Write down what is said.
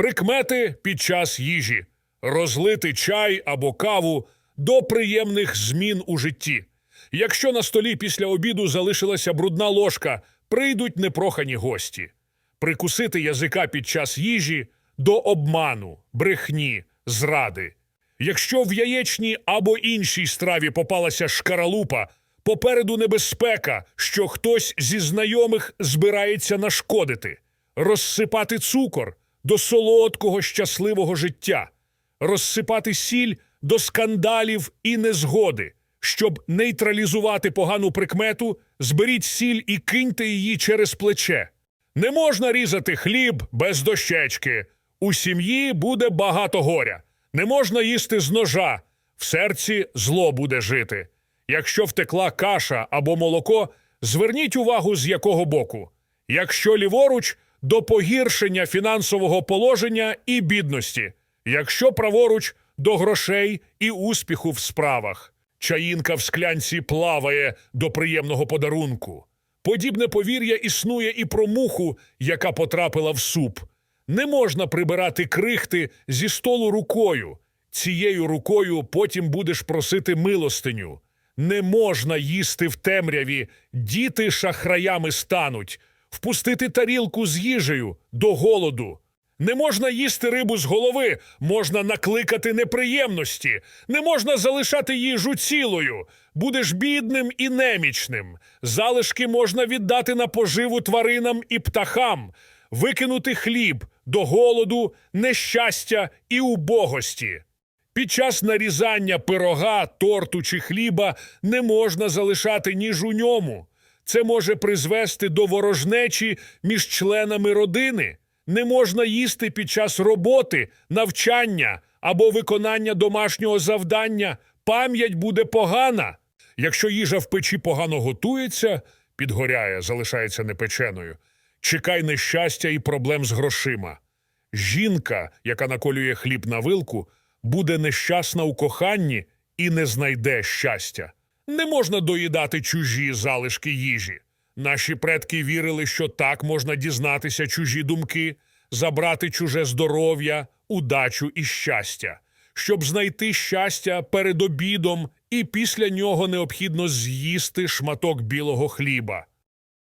Прикмети під час їжі, розлити чай або каву до приємних змін у житті. Якщо на столі після обіду залишилася брудна ложка, прийдуть непрохані гості. Прикусити язика під час їжі до обману, брехні, зради. Якщо в яєчній або іншій страві попалася шкаралупа, попереду небезпека, що хтось зі знайомих збирається нашкодити, розсипати цукор до солодкого щасливого життя, розсипати сіль до скандалів і незгоди. Щоб нейтралізувати погану прикмету, зберіть сіль і киньте її через плече. Не можна різати хліб без дощечки. У сім'ї буде багато горя. Не можна їсти з ножа, в серці зло буде жити. Якщо втекла каша або молоко, зверніть увагу з якого боку. Якщо ліворуч до погіршення фінансового положення і бідності, якщо праворуч до грошей і успіху в справах. Чаїнка в склянці плаває до приємного подарунку. Подібне повір'я існує і про муху, яка потрапила в суп. Не можна прибирати крихти зі столу рукою. Цією рукою потім будеш просити милостиню. Не можна їсти в темряві, діти шахраями стануть, впустити тарілку з їжею до голоду. Не можна їсти рибу з голови, можна накликати неприємності, не можна залишати їжу цілою. Будеш бідним і немічним. Залишки можна віддати на поживу тваринам і птахам, викинути хліб до голоду, нещастя і убогості. Під час нарізання пирога, торту чи хліба не можна залишати ніж у ньому. Це може призвести до ворожнечі між членами родини. Не можна їсти під час роботи, навчання або виконання домашнього завдання. Пам'ять буде погана. Якщо їжа в печі погано готується, підгоряє, залишається непеченою. Чекай нещастя і проблем з грошима. Жінка, яка наколює хліб на вилку, буде нещасна у коханні і не знайде щастя. Не можна доїдати чужі залишки їжі. Наші предки вірили, що так можна дізнатися чужі думки, забрати чуже здоров'я, удачу і щастя. Щоб знайти щастя перед обідом, і після нього необхідно з'їсти шматок білого хліба.